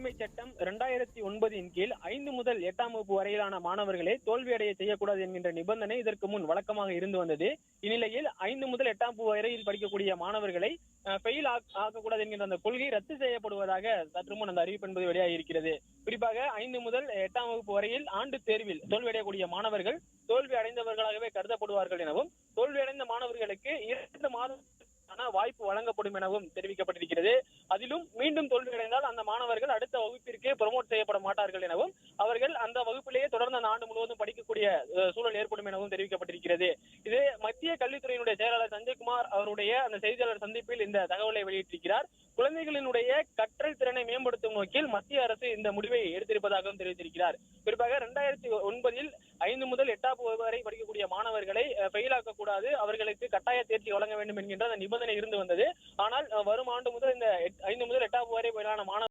உரிமை சட்டம் இரண்டாயிரத்தி ஒன்பதின் கீழ் ஐந்து முதல் எட்டாம் வகுப்பு வரையிலான மாணவர்களை தோல்வியடைய செய்யக்கூடாது என்கின்ற நிபந்தனை இதற்கு முன் வழக்கமாக இருந்து வந்தது. இந்நிலையில் ஐந்து முதல் எட்டாம் வகுப்பு வரையில் படிக்கக்கூடிய மாணவர்களை ஃபெயில் ஆக்கக்கூடாது என்கின்ற அந்த கொள்கை ரத்து செய்யப்படுவதாக சற்று முன் அந்த அறிவிப்பு என்பது வெளியாகி இருக்கிறது குறிப்பாக ஐந்து முதல் எட்டாம் வகுப்பு வரையில் ஆண்டு தேர்வில் தோல்வியடையக்கூடிய மாணவர்கள் தோல்வி அடைந்தவர்களாகவே கருதப்படுவார்கள் எனவும் தோல்வியடைந்த மாணவர்களுக்கு இரண்டு மாதம் வாய்ப்பு வழங்கப்படும் எனவும் தெரிவிக்கப்பட்டிருக்கிறது. மாணவர்கள் அடுத்த வகுப்பிற்கு ப்ரமோட் செய்யப்பட மாட்டார்கள் எனவும் அவர்கள் அந்த வகுப்பிலேயே தொடர்ந்து அந்த ஆண்டு முழுவதும் படிக்கக்கூடிய சூழல் ஏற்படும் எனவும் தெரிவிக்கப்பட்டிருக்கிறது. இது மத்திய கல்வித்துறையினுடைய செயலாளர் சஞ்சய்குமார் அவருடைய அந்த செய்தியாளர் சந்திப்பில் இந்த தகவலை வெளியிட்டிருக்கிறார். குழந்தைகளினுடைய கற்றல் திறனை மேம்படுத்தும் நோக்கில் மத்திய அரசு இந்த முடிவை எடுத்திருப்பதாகவும் தெரிவித்திருக்கிறார். குறிப்பாக இரண்டாயிரத்தி ஒன்பதில் ஐந்து முதல் எட்டாம் வகுப்பு வரை படிக்கக்கூடிய மாணவர்களை ஃபெயில் கூடாது அவர்களுக்கு கட்டாய தேர்ச்சி வழங்க வேண்டும் என்கின்ற அந்த நிபந்தனை இருந்து வந்தது. ஆனால் வரும் ஆண்டு முதல் இந்த ஐந்து முதல் எட்டாம் வரை பயிலான மாணவர்